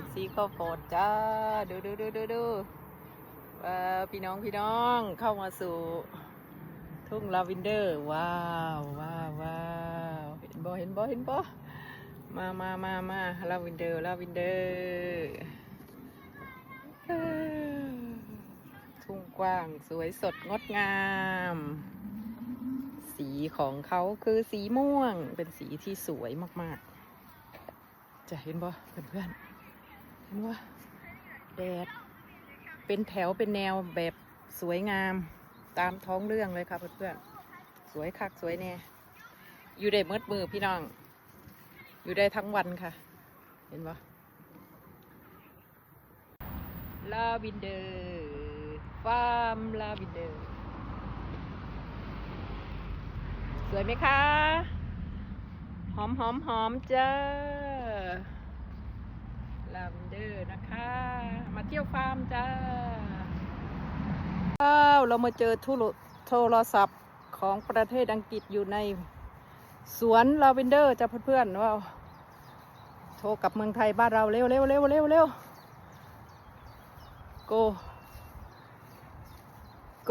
มซีข้าวโพดจ้า ดูดูดูดูดูพี่น้องพี่น้องเข้ามาสู่ทุ่งลาเวนเดอร์ ว้าวว้าวว้าวเห็นบ่เห็นบ่เห็นบ่มามามามาลาเวนเดอร์ลาเวนเดอร์ทุ่งกว้างสวยสดงดงาม สีของเขาคือสีม่วงเป็นสีที่สวยมากๆ จะเห็นบ่เพื่อนๆ เห็นว่าแดดเป็นแถวเป็นแนวแบบสวยงามตามท้องเรื่องเลยค่ะเพื่อนๆ สวยคักสวยแน่ อยู่ได้เมืดมือพี่น้อง อยู่ได้ทั้งวันค่ะ เห็นปะลาวินเดอร์ฟาร์มลาวินเดอร์ สวยไหมคะ หอมหอมหอมจ้า ลาเดอร์นะคะ มาเที่ยวฟาร์มจ้าว้าวเรามาเจอทุรุโทรศัพท์ของประเทศอังกฤษอยู่ในสวนลาเวนเดอร์จ้ะเพื่อนๆว้าวโทรกลับเมืองไทยบ้านเราเร็วเร็วเร็วเร็วเร็วโกโก